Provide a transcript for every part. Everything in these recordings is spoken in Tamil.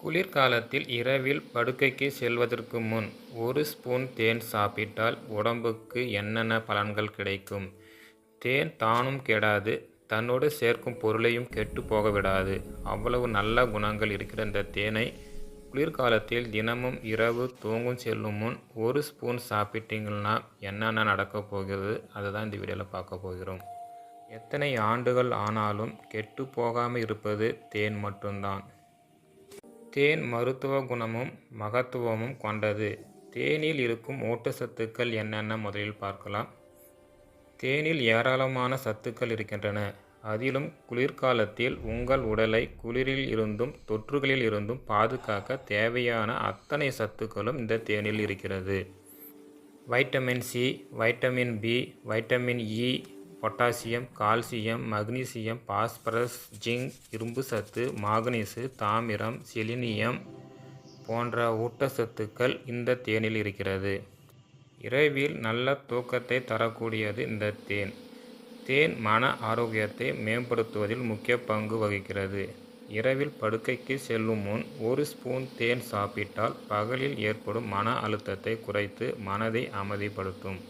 குளிர்காலத்தில் இரவில் படுக்கைக்கு செல்வதற்கு முன் ஒரு ஸ்பூன் தேன் சாப்பிட்டால் உடம்புக்கு என்னென்ன பலன்கள் கிடைக்கும்? தேன் தானும் கெடாது தன்னோடு சேர்க்கும் பொருளையும் கெட்டு போக விடாது அவ்வளவு நல்ல குணங்கள் இருக்கிற இந்த தேனை குளிர்காலத்தில் தினமும் இரவு தூங்கும் செல்லும் முன் ஒரு ஸ்பூன் சாப்பிட்டீங்கன்னா என்னென்ன நடக்க போகிறது? அதை தான் இந்த வீடியோவில் பார்க்க போகிறோம். எத்தனை ஆண்டுகள் ஆனாலும் கெட்டு போகாமல் இருப்பது தேன் மட்டும்தான். தேன் மருத்துவ குணமும் மகத்துவமும் கொண்டது. தேனில் இருக்கும் ஊட்டச்சத்துக்கள் என்னென்ன முதலில் பார்க்கலாம். தேனில் ஏராளமான சத்துக்கள் இருக்கின்றன. அதிலும் குளிர்காலத்தில் உங்கள் உடலை குளிரில் இருந்தும் தொற்றுகளில் இருந்தும் பாதுகாக்க தேவையான அத்தனை சத்துக்களும் இந்த தேனில் இருக்கிறது. Vitamin C vitamin B vitamin E potassium calcium magnesium phosphorus zinc இரும்பு சத்து மாங்கனீசு தாமிரம் செலினியம் போன்ற ஊட்டச்சத்துக்கள் இந்த தேனில் இருக்கிறது. இரவில் நல்ல தூக்கத்தை தரக்கூடியது இந்த தேன். தேன் மன ஆரோக்கியத்தை மேம்படுத்துவதில் முக்கிய பங்கு வகிக்கிறது. இரவில் படுக்கைக்கு செல்லும் முன் ஒரு ஸ்பூன் தேன் சாப்பிட்டால் பகலில் ஏற்படும் மன அழுத்தத்தை குறைத்து மனதை அமைதிப்படுத்தும்.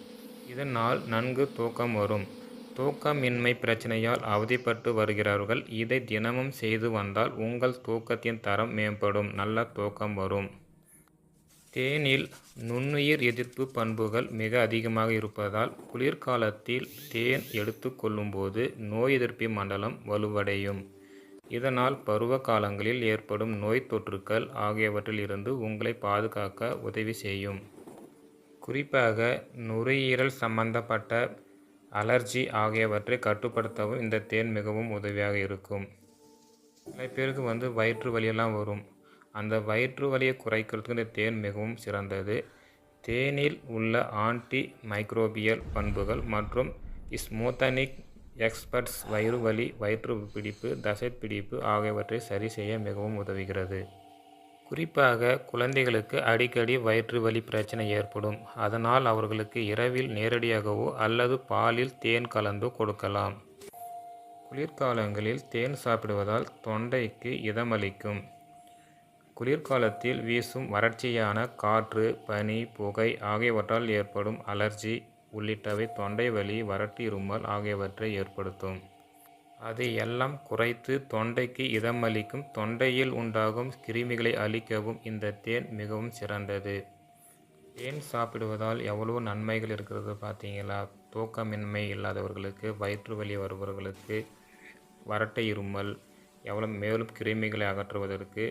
இதனால் நன்கு தூக்கம் வரும். தூக்கமின்மை பிரச்சனையால் அவதிப்பட்டு வருகிறார்கள். இதை தினமும் செய்து வந்தால் உங்கள் தூக்கத்தின் தரம் மேம்படும். நல்ல தூக்கம் வரும். தேனில் நுண்ணுயிர் எதிர்ப்பு பண்புகள் மிக அதிகமாக இருப்பதால் குளிர்காலத்தில் தேன் எடுத்துக்கொள்ளும்போது நோய் எதிர்ப்பு மண்டலம் வலுவடையும். இதனால் பருவ காலங்களில் ஏற்படும் நோய் தொற்றுக்கள் ஆகியவற்றில் இருந்து உங்களை பாதுகாக்க உதவி செய்யும். குறிப்பாக நுரையீரல் சம்பந்தப்பட்ட அலர்ஜி ஆகியவற்றை கட்டுப்படுத்தவும் இந்த தேன் மிகவும் உதவியாக இருக்கும். சில பேருக்கு வந்து வயிற்று வலியெல்லாம் வரும். அந்த வயிற்று வலியை குறைக்கிறதுக்கு இந்த தேன் மிகவும் சிறந்தது. தேனில் உள்ள ஆன்டி மைக்ரோபியல் பண்புகள் மற்றும் ஸ்மூத்தனிக் எக்ஸ்பர்ட்ஸ் வயிறு வலி வயிற்று பிடிப்பு தசை பிடிப்பு ஆகியவற்றை சரி செய்ய மிகவும் உதவுகிறது. குறிப்பாக குழந்தைகளுக்கு அடிக்கடி வயிற்று வலி பிரச்சனை ஏற்படும். அதனால் அவர்களுக்கு இரவில் நேரடியாகவோ அல்லது பாலில் தேன் கலந்து கொடுக்கலாம். குளிர்காலங்களில் தேன் சாப்பிடுவதால் தொண்டைக்கு இதமளிக்கும். குளிர்காலத்தில் வீசும் வறட்சியான காற்று பனி புகை ஆகியவற்றால் ஏற்படும் அலர்ஜி உள்ளிட்டவை தொண்டை வலி வறட்டு இருமல் ஆகியவற்றை ஏற்படுத்தும். அதை எல்லாம் குறைத்து தொண்டைக்கு இதமளிக்கும் தொண்டையில் உண்டாகும் கிருமிகளை அழிக்கவும் இந்த தேன் மிகவும் சிறந்தது. தேன் சாப்பிடுவதால் எவ்வளோ நன்மைகள் இருக்கிறது பார்த்தீங்களா? தூக்கமின்மை இல்லாதவர்களுக்கு வயிற்று வலி வருபவர்களுக்கு வறட்டை இருமல் எவ்வளோ மேலும் கிருமிகளை அகற்றுவதற்கு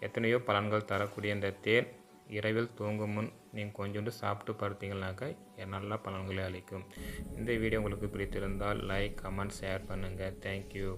எத்தனையோ பலன்கள் தரக்கூடிய இந்த தேன் இரவில் தூங்கும் முன் நீங்கள் கொஞ்சோண்டு சாப்பிட்டு படுத்தீங்கன்னாக்கா நல்ல பலன்களை அளிக்கும். இந்த வீடியோ உங்களுக்கு பிடித்திருந்தால் லைக் கமெண்ட் ஷேர் பண்ணுங்கள் தேங்க்யூ